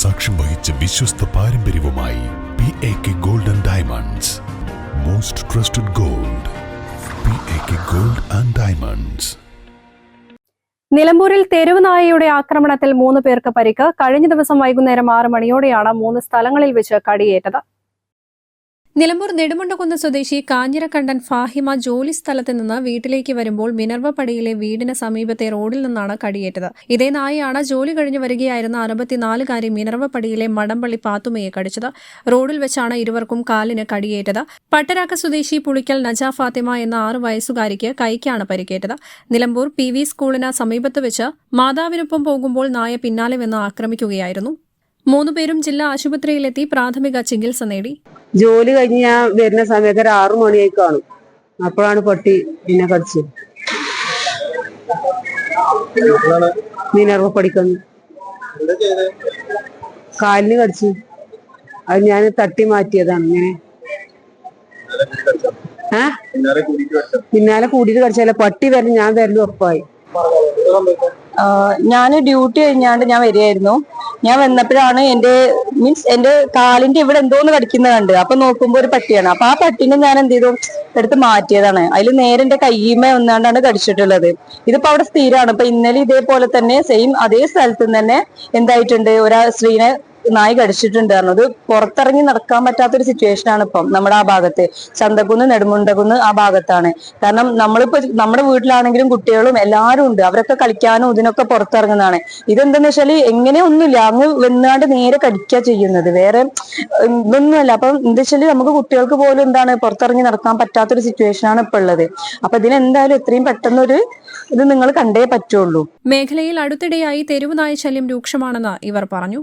സാക്ഷ്യം വഹിച്ച വിശ്വസ്ത പാരമ്പര്യവുമായി P A K gold and diamonds most trusted gold P A K gold and diamonds നിലമ്പൂരിൽ തെരുവ് നായയുടെ ആക്രമണത്തിൽ മൂന്ന് പേർക്ക് പരിക്ക്. കഴിഞ്ഞ ദിവസം വൈകുന്നേരം ആറ് മണിയോടെയാണ് മൂന്ന് സ്ഥലങ്ങളിൽ വെച്ച് കടിയേറ്റത്. നിലമ്പൂർ നെടുമുണ്ടകുന്ന് സ്വദേശി കാഞ്ഞിരക്കണ്ടൻ ഫാഹിമ ജോലി സ്ഥലത്ത് നിന്ന് വീട്ടിലേക്ക് വരുമ്പോൾ മിനർവപ്പടിയിലെ വീടിന് സമീപത്തെ റോഡിൽ നിന്നാണ് കടിയേറ്റത്. ഇതേ നായയാണ് ജോലി കഴിഞ്ഞു വരികയായിരുന്ന അറുപത്തിനാലുകാരി മിനർവപ്പടിയിലെ മടമ്പള്ളി പാത്തുമയെ കടിച്ചത്. റോഡിൽ വെച്ചാണ് ഇരുവർക്കും കാലിന് കടിയേറ്റത്. പട്ടരാക്ക സ്വദേശി പുളിക്കൽ നജ ഫാത്തിമ എന്ന ആറു വയസ്സുകാരിക്ക് കൈക്കാണ് പരിക്കേറ്റത്. നിലമ്പൂർ പി വി സ്കൂളിന് സമീപത്ത് വെച്ച് മാതാവിനൊപ്പം പോകുമ്പോൾ നായ പിന്നാലെ വന്ന് ആക്രമിക്കുകയായിരുന്നു. മൂന്നുപേരും ജില്ലാ ആശുപത്രിയിലെത്തി പ്രാഥമിക ചികിത്സ നേടി. ജോലി കഴിഞ്ഞ് ഞാൻ വരുന്ന സമയത്ത് ഒരു ആറു മണിയായി കാണും. അപ്പോഴാണ് പട്ടി പിന്നെ കടിച്ചത്. മിനർവ പഠിക്കുന്നു കാലിന് കടിച്ചു. അത് ഞാൻ തട്ടി മാറ്റിയതാണ് ഇങ്ങനെ. ഏ? പിന്നാലെ കൂടിയിട്ട് കടിച്ചാലേ പട്ടി വരണം ഞാൻ വരലും ഉറപ്പായി. ഞാൻ ഡ്യൂട്ടി കഴിഞ്ഞാണ്ട് ഞാൻ വരികയായിരുന്നു. ഞാൻ വന്നപ്പോഴാണ് എന്റെ മീൻസ് എന്റെ കാലിന്റെ ഇവിടെ എന്തോന്ന് കടിക്കുന്ന കണ്ട് അപ്പൊ നോക്കുമ്പോ ഒരു പട്ടിയാണ്. അപ്പൊ ആ പട്ടിനെ ഞാൻ എന്ത് ചെയ്തു? എടുത്ത് മാറ്റിയതാണ്. അതിൽ നേരെ എന്റെ കയ്യുമേ ഒന്നാണ്ടാണ് കടിച്ചിട്ടുള്ളത്. ഇതിപ്പോ അവിടെ സ്ഥിരമാണ്. ഇപ്പൊ ഇന്നലെ ഇതേപോലെ തന്നെ സെയിം അതേ സ്ഥലത്ത് തന്നെ എന്തായിട്ടുണ്ട്? ഒരാ സ്ത്രീനെ നായി കടിച്ചിട്ടുണ്ട് കാരണം അത് പുറത്തിറങ്ങി നടക്കാൻ പറ്റാത്തൊരു സിറ്റുവേഷൻ ആണ് ഇപ്പം നമ്മുടെ ആ ഭാഗത്ത്. ചന്തക്കുന്ന് നെടുമുണ്ടകുന്ന് ആ ഭാഗത്താണ്. കാരണം നമ്മളിപ്പോ നമ്മുടെ വീട്ടിലാണെങ്കിലും കുട്ടികളും എല്ലാവരും ഉണ്ട്. അവരൊക്കെ കളിക്കാനും ഇതിനൊക്കെ പുറത്തിറങ്ങുന്നതാണ്. ഇതെന്താന്ന് വെച്ചാൽ എങ്ങനെ ഒന്നുമില്ല. അങ്ങ് വന്നാണ്ട് നേരെ കടിക്കുക ചെയ്യുന്നത്. വേറെ ഇതൊന്നുമല്ല. അപ്പം എന്താ വെച്ചാൽ നമുക്ക് കുട്ടികൾക്ക് പോലും എന്താണ് പുറത്തിറങ്ങി നടക്കാൻ പറ്റാത്തൊരു സിറ്റുവേഷൻ ആണ് ഇപ്പൊ ഉള്ളത്. അപ്പൊ ഇതിനെന്തായാലും എത്രയും പെട്ടെന്നൊരു ഇത് നിങ്ങൾ കണ്ടേ പറ്റുള്ളൂ. മേഖലയിൽ അടുത്തിടെയായി തെരുവ് നായ ശല്യം രൂക്ഷമാണെന്ന് ഇവർ പറഞ്ഞു.